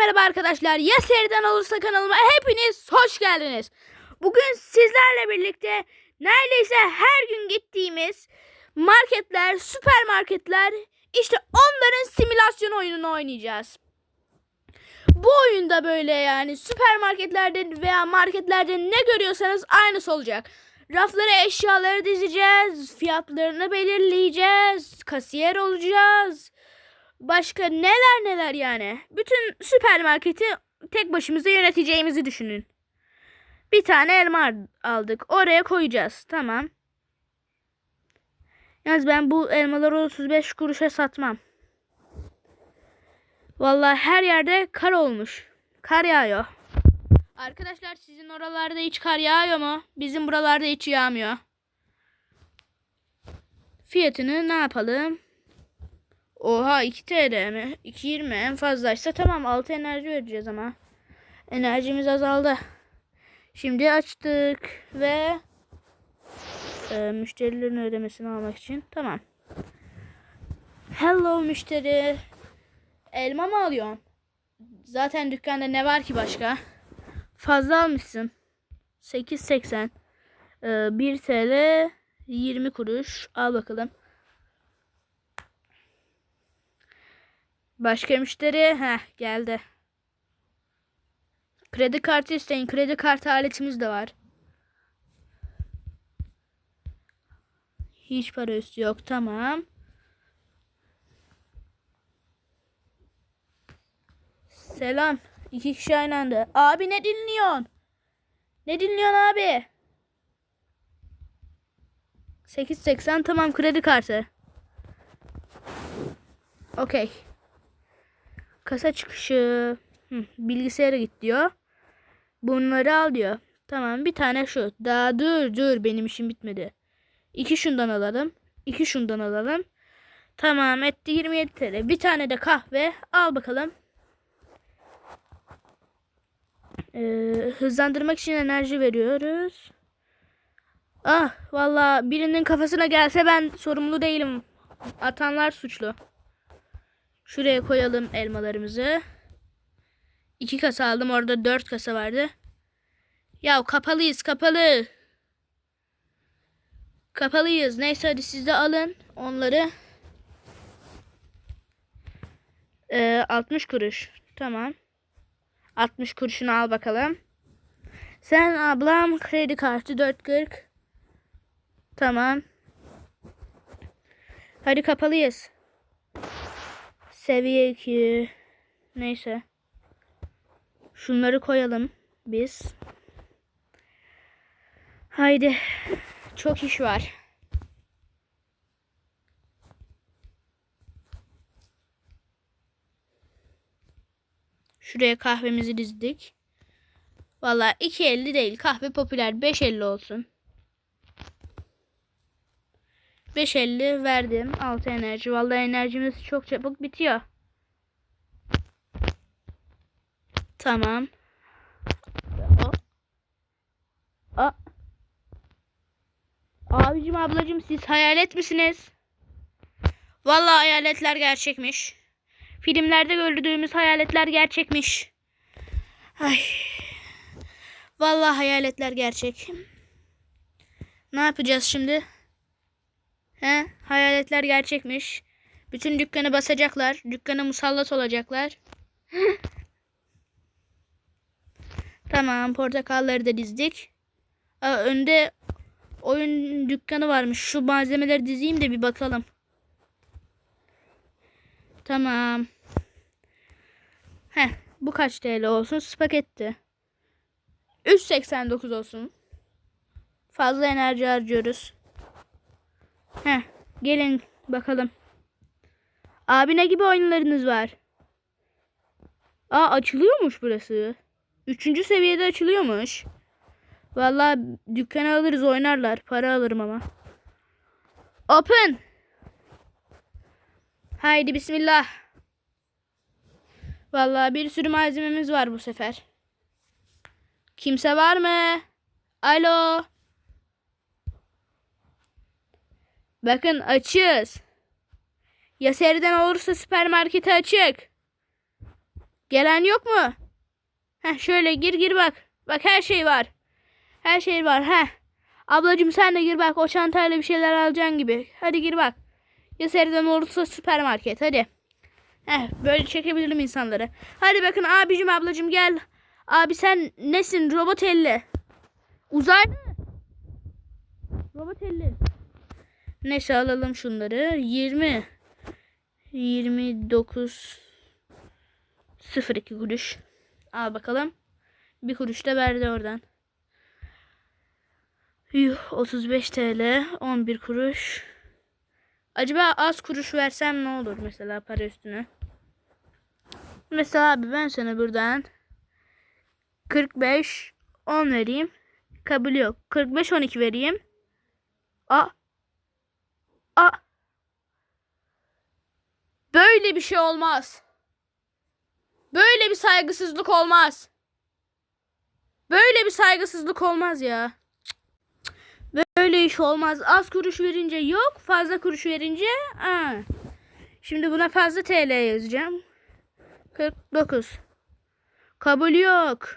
merhaba arkadaşlar. Ya seriden olursa kanalıma hepiniz hoş geldiniz. Bugün sizlerle birlikte neredeyse her gün gittiğimiz marketler, süpermarketler işte onların simülasyon oyununu oynayacağız. Bu oyunda böyle yani süpermarketlerde veya marketlerde ne görüyorsanız aynısı olacak. Raflara eşyaları dizeceğiz, fiyatlarını belirleyeceğiz, kasiyer olacağız. Başka neler neler yani. Bütün süpermarketi tek başımıza yöneteceğimizi düşünün. Bir tane elma aldık. Oraya koyacağız. Tamam. Yalnız ben bu elmaları 35 kuruşa satmam. Vallahi her yerde kar olmuş. Kar yağıyor. Arkadaşlar sizin oralarda hiç kar yağıyor mu? Bizim buralarda hiç yağmıyor. Fiyatını ne yapalım? Oha 2 TL mi? 2.20 en fazlaysa tamam 6 enerji vereceğiz ama. Enerjimiz azaldı. Şimdi açtık ve e, müşterilerin ödemesini almak için tamam. Hello müşteri. Elma mı alıyorsun? Zaten dükkanda ne var ki başka? Fazla almışsın. 8.80. E, 1 TL 20 kuruş. Al bakalım. Başka müşteri heh geldi. Kredi kartı isteyin. Kredi kartı aletimiz de var. Hiç para üstü yok. Tamam. Selam. İki kişi aynı anda. Abi ne dinliyorsun? Ne dinliyorsun abi? 8.80 tamam kredi kartı. Okey. Kasa çıkışı. Hı, bilgisayara git diyor. Bunları al diyor. Tamam bir tane şu. Daha dur dur benim işim bitmedi. İki şundan alalım. İki şundan alalım. Tamam etti 27 TL. Bir tane de kahve al bakalım. Ee, hızlandırmak için enerji veriyoruz. Ah valla birinin kafasına gelse ben sorumlu değilim. Atanlar suçlu. Şuraya koyalım elmalarımızı. İki kasa aldım. Orada dört kasa vardı. Ya kapalıyız kapalı. Kapalıyız. Neyse hadi siz de alın onları. Ee, 60 kuruş. Tamam. 60 kuruşunu al bakalım. Sen ablam kredi kartı 4.40. Tamam. Hadi kapalıyız. Seviye 2. Neyse. Şunları koyalım biz. Haydi. Çok iş var. Şuraya kahvemizi dizdik. Valla 2.50 değil. Kahve popüler. 5.50 olsun. 5.50 verdim. 6 enerji. Vallahi enerjimiz çok çabuk bitiyor. Tamam. A. Abicim ablacım siz hayalet misiniz? Vallahi hayaletler gerçekmiş. Filmlerde gördüğümüz hayaletler gerçekmiş. Ay. Vallahi hayaletler gerçek. Ne yapacağız şimdi? He? Hayaletler gerçekmiş. Bütün dükkanı basacaklar. Dükkana musallat olacaklar. tamam portakalları da dizdik. Aa, önde oyun dükkanı varmış. Şu malzemeleri dizeyim de bir bakalım. Tamam. Heh, bu kaç TL olsun? Spagetti. 3.89 olsun. Fazla enerji harcıyoruz. Gelin bakalım. Abi ne gibi oyunlarınız var? Aa açılıyormuş burası. Üçüncü seviyede açılıyormuş. Vallahi dükkana alırız oynarlar. Para alırım ama. Open. Haydi bismillah. Vallahi bir sürü malzememiz var bu sefer. Kimse var mı? Alo. Bakın açığız. Ya seriden olursa süpermarketi açık. Gelen yok mu? Heh, şöyle gir gir bak. Bak her şey var. Her şey var. Heh. Ablacığım sen de gir bak. O çantayla bir şeyler alacaksın gibi. Hadi gir bak. Ya seriden olursa süpermarket. Hadi. Heh, böyle çekebilirim insanları. Hadi bakın abicim ablacığım gel. Abi sen nesin? Robot elli. Uzaylı. Robot elli. Neyse alalım şunları. 20. 29. 02 kuruş. Al bakalım. Bir kuruş da verdi oradan. Yuh 35 TL 11 kuruş. Acaba az kuruş versem ne olur mesela para üstüne? Mesela abi ben sana buradan 45 10 vereyim. Kabul yok. 45 12 vereyim. A A Böyle bir şey olmaz. Böyle bir saygısızlık olmaz. Böyle bir saygısızlık olmaz ya. Böyle iş olmaz. Az kuruş verince yok. Fazla kuruş verince aa. Şimdi buna fazla TL yazacağım. 49. Kabul yok.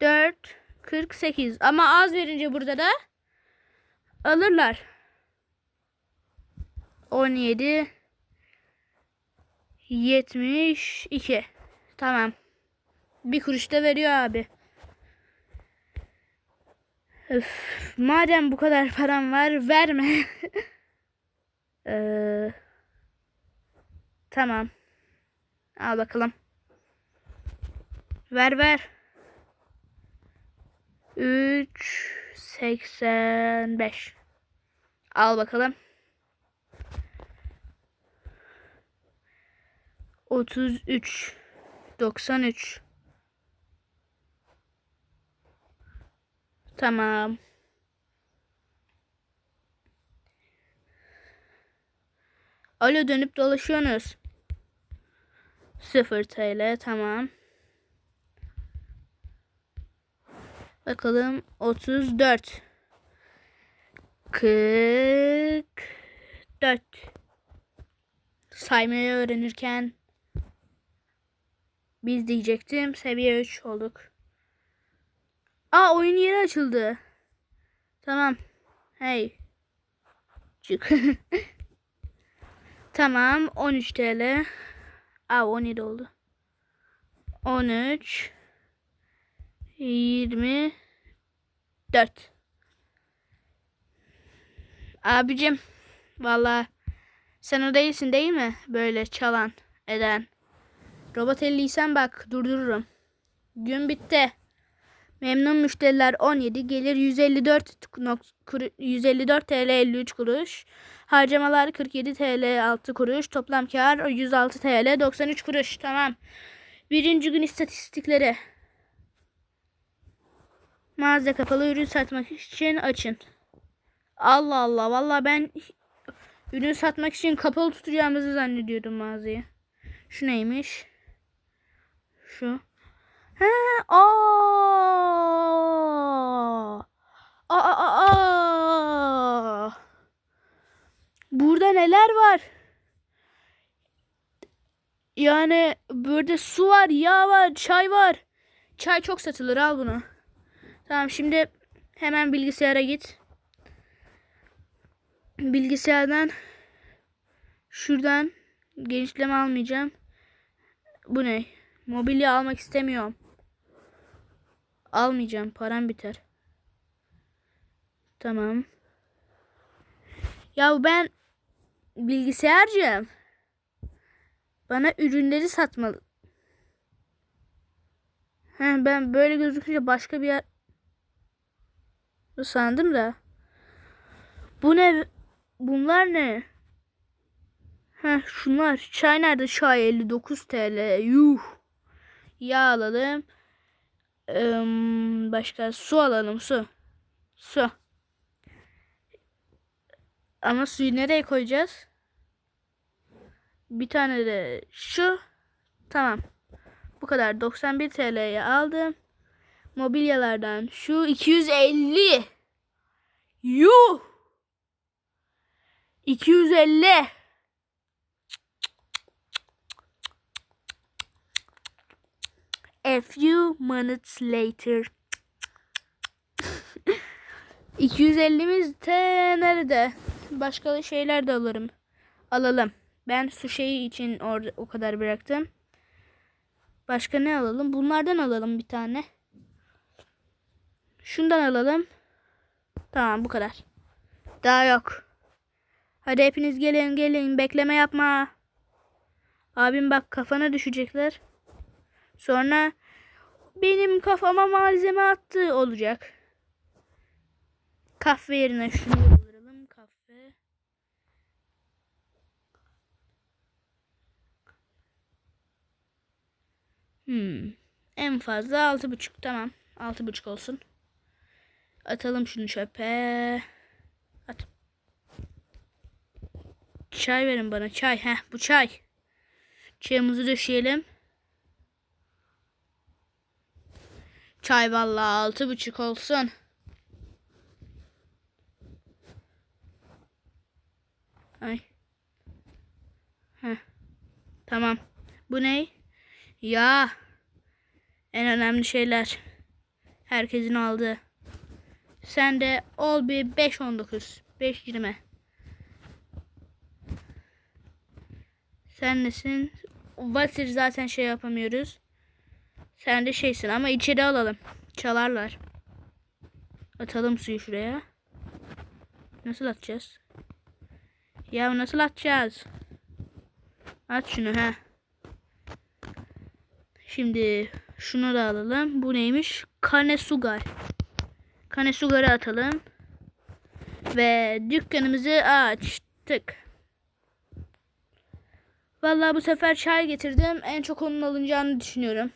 4 48. Ama az verince burada da alırlar. 17 72. Tamam. Bir kuruş da veriyor abi. Öf, madem bu kadar param var verme. ee, tamam. Al bakalım. Ver ver. 3 85. Al bakalım. 33 93 Tamam. Alo dönüp dolaşıyorsunuz. 0 TL tamam. Bakalım 34 44 Saymayı öğrenirken biz diyecektim seviye 3 olduk. Aa oyun yeri açıldı. Tamam. Hey. Çık. tamam 13 TL. Aa 17 oldu. 13 24 Abicim valla sen o değilsin değil mi? Böyle çalan eden. Robot elliysen bak durdururum. Gün bitti. Memnun müşteriler 17 gelir 154 154 TL 53 kuruş. Harcamalar 47 TL 6 kuruş. Toplam kar 106 TL 93 kuruş. Tamam. Birinci gün istatistikleri. Mağaza kapalı ürün satmak için açın. Allah Allah. Valla ben ürün satmak için kapalı tutacağımızı zannediyordum mağazayı. Şu neymiş? Şu. He, aa. Aa, aa, aa. Burada neler var? Yani burada su var, yağ var, çay var. Çay çok satılır al bunu. Tamam şimdi hemen bilgisayara git. Bilgisayardan şuradan genişleme almayacağım. Bu ne? Mobilya almak istemiyorum. Almayacağım. Param biter. Tamam. Ya ben bilgisayarcıyım. Bana ürünleri satmalı. He, ben böyle gözükünce başka bir yer sandım da. Bu ne? Bunlar ne? Heh, şunlar. Çay nerede? Çay 59 TL. Yuh. Yağ alalım. Ee, başka su alalım su. Su. Ama suyu nereye koyacağız? Bir tane de şu. Tamam. Bu kadar 91 TL'ye aldım. Mobilyalardan şu 250. Yuh. 250. A few minutes later. 250'miz te nerede? Başka şeyler de alırım. Alalım. Ben su şeyi için orada o kadar bıraktım. Başka ne alalım? Bunlardan alalım bir tane. Şundan alalım. Tamam bu kadar. Daha yok. Hadi hepiniz gelin gelin. Bekleme yapma. Abim bak kafana düşecekler. Sonra benim kafama malzeme attı olacak. Kahve yerine şunu dolduralım. Kahve. Hmm. En fazla altı buçuk. Tamam. Altı buçuk olsun. Atalım şunu çöpe. At. Çay verin bana. Çay. Heh bu çay. Çayımızı döşeyelim. Çay vallahi altı buçuk olsun. Ay. Heh. Tamam. Bu ne? Ya. En önemli şeyler. Herkesin aldığı. Sen de ol bir 5-19. 5-20. Sen nesin? Vasir zaten şey yapamıyoruz. Sen de şeysin ama içeri alalım. Çalarlar. Atalım suyu şuraya. Nasıl atacağız? Ya nasıl atacağız? At şunu ha. Şimdi şunu da alalım. Bu neymiş? Kane sugar. Kane sugar'ı atalım. Ve dükkanımızı açtık. Vallahi bu sefer çay getirdim. En çok onun alınacağını düşünüyorum.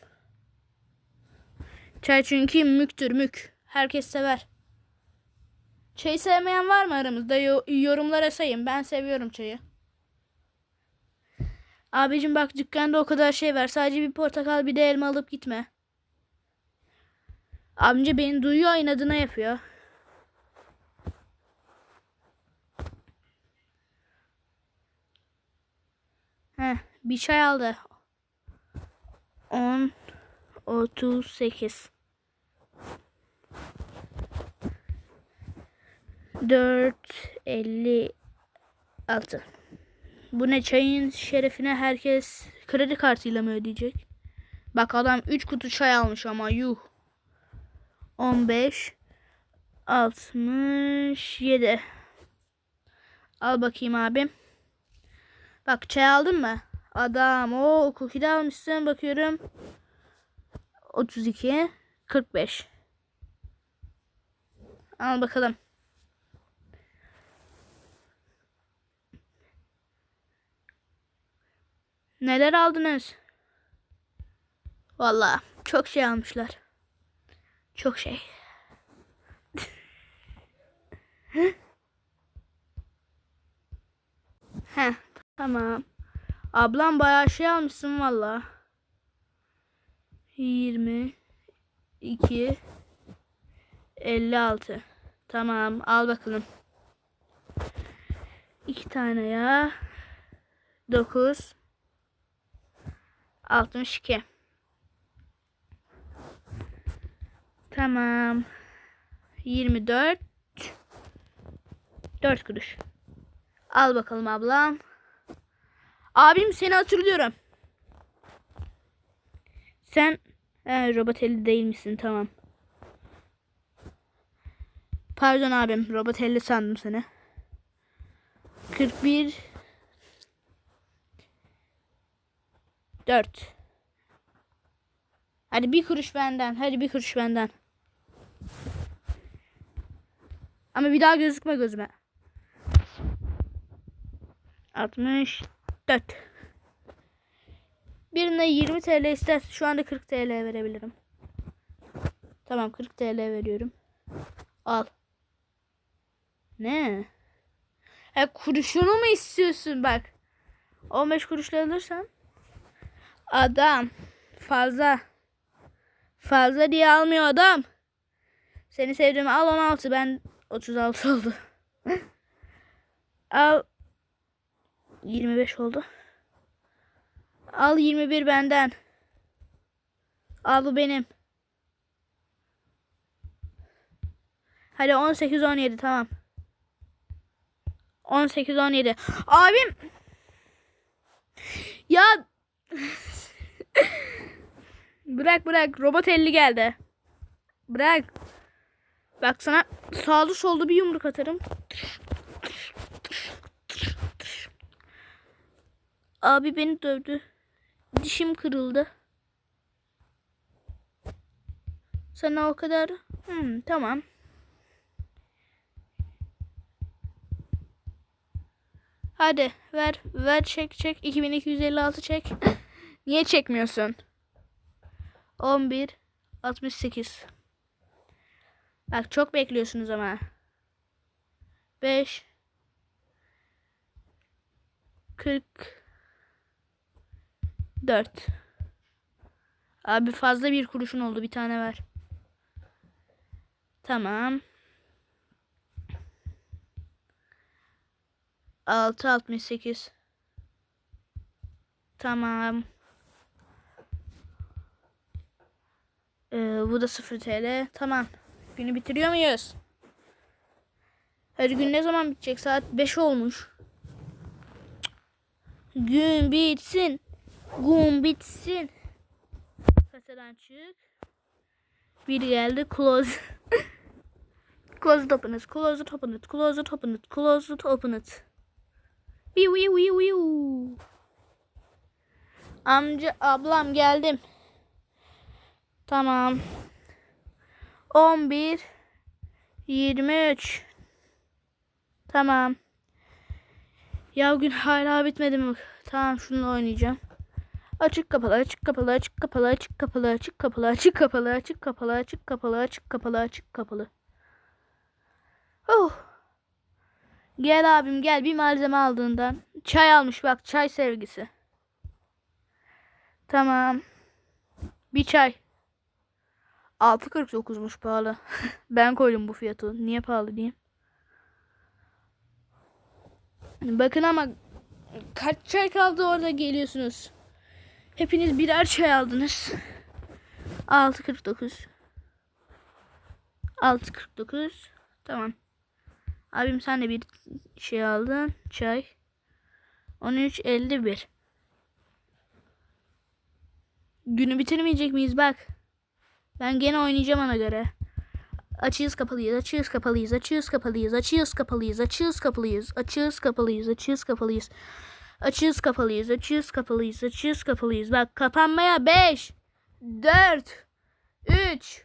Çay çünkü müktür mük. Herkes sever. Çayı sevmeyen var mı aramızda? Yo- yorumlara sayın. Ben seviyorum çayı. Abicim bak dükkanda o kadar şey var. Sadece bir portakal bir de elma alıp gitme. Amca beni duyuyor inadına yapıyor. Heh, bir çay aldı. 10 38 4 56 Bu ne çayın şerefine herkes kredi kartıyla mı ödeyecek? Bak adam 3 kutu çay almış ama yuh. 15 67 Al bakayım abim. Bak çay aldın mı? Adam o cookie de almışsın bakıyorum. 32 45 Al bakalım. Neler aldınız? Vallahi çok şey almışlar. Çok şey. Heh, tamam. Ablam bayağı şey almışsın valla. 20 2 56 Tamam al bakalım. İki tane ya. 9 62 Tamam. 24 4 kuruş. Al bakalım ablam. Abim seni hatırlıyorum. Sen he, robot eli değil misin? Tamam. Pardon abim. Robot elli sandım seni. 41 4 Hadi bir kuruş benden. Hadi bir kuruş benden. Ama bir daha gözükme gözüme. 64 Birine 20 TL isterse şu anda 40 TL verebilirim. Tamam 40 TL veriyorum. Al. Ne? E kuruşunu mu istiyorsun bak. 15 kuruşla alırsan. Adam fazla. Fazla diye almıyor adam. Seni sevdiğimi al 16 ben 36 oldu. al 25 oldu. Al 21 benden. Al bu benim. Hadi 18 17 tamam. 18 17. Abim ya bırak bırak robot 50 geldi. Bırak. Bak sana sağlı sollu bir yumruk atarım. Abi beni dövdü. Dişim kırıldı. Sana o kadar. Hmm, tamam. Hadi ver ver çek çek 2256 çek. Niye çekmiyorsun? 11 68. Bak çok bekliyorsunuz ama. 5 40 4 Abi fazla bir kuruşun oldu bir tane ver. Tamam. 6.68 Tamam. Ee, bu da 0 TL. Tamam. Günü bitiriyor muyuz? Her gün ne zaman bitecek? Saat 5 olmuş. Gün bitsin. Gün bitsin. Kasadan çık. Bir geldi. Close. close it open it. Close it open it. Close it open it. Close it open it. Viu viu viu viu. Amca ablam geldim. Tamam. 11 23 Tamam. Ya gün hala bitmedi mi? Tamam şununla oynayacağım. Açık kapalı açık kapalı açık kapalı açık kapalı açık kapalı açık kapalı açık kapalı açık kapalı açık kapalı açık kapalı. Oh. Gel abim gel bir malzeme aldığından. Çay almış bak çay sevgisi. Tamam. Bir çay. 6.49'muş pahalı. ben koydum bu fiyatı. Niye pahalı diyeyim. Bakın ama kaç çay kaldı orada geliyorsunuz. Hepiniz birer çay aldınız. 6.49 6.49 Tamam. Abim sen de bir şey aldın. Çay. 13.51 Günü bitirmeyecek miyiz bak. Ben gene oynayacağım ona göre. Açığız kapalıyız, açığız kapalıyız, açığız kapalıyız, açığız kapalıyız, açığız kapalıyız, açığız kapalıyız, açığız kapalıyız. Açığız kapalıyız, açığız kapalıyız. Bak kapanmaya 5, 4, 3,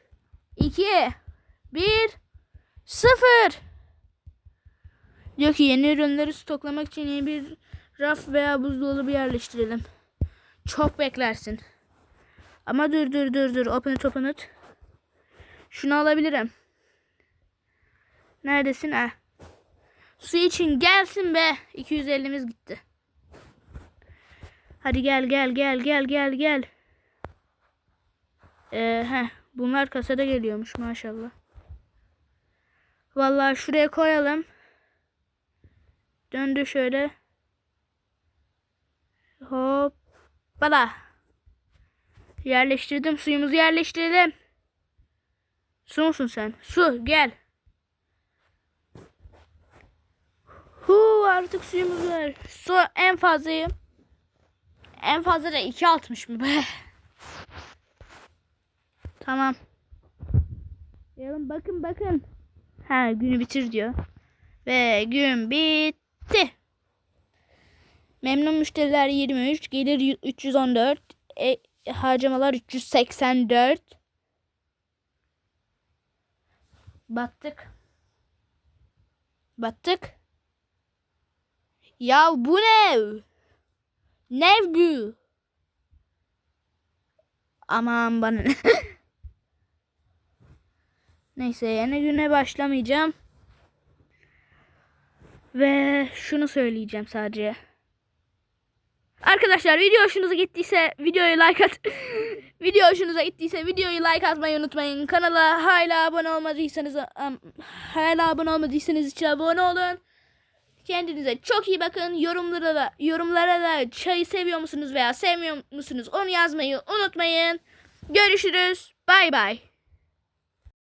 2, 1, 0. Diyor ki yeni ürünleri stoklamak için yeni bir raf veya buzdolabı yerleştirelim. Çok beklersin. Ama dur dur dur dur. Open it open it. Şunu alabilirim. Neredesin ha? Su için gelsin be. 250'miz gitti. Hadi gel gel gel gel gel gel. Ee, bunlar kasada geliyormuş maşallah. Vallahi şuraya koyalım. Döndü şöyle. Hop. Bala. Yerleştirdim. Suyumuzu yerleştirdim. Su musun sen? Su gel. Hu artık suyumuz var. Su en fazlayı. En fazla da 2.60 mı be? Tamam. Yarın bakın bakın. Ha günü bitir diyor. Ve gün bitti. Memnun müşteriler 23, gelir 314, e, harcamalar 384. Battık. Battık. Ya bu ne? Ne bu? Aman bana ne? Neyse yeni güne başlamayacağım. Ve şunu söyleyeceğim sadece. Arkadaşlar video hoşunuza gittiyse videoyu like at. video hoşunuza gittiyse videoyu like atmayı unutmayın. Kanala hala abone olmadıysanız um, hala abone olmadıysanız için abone olun. Kendinize çok iyi bakın. Yorumlara da yorumlara da çayı seviyor musunuz veya sevmiyor musunuz onu yazmayı unutmayın. Görüşürüz. Bay bay.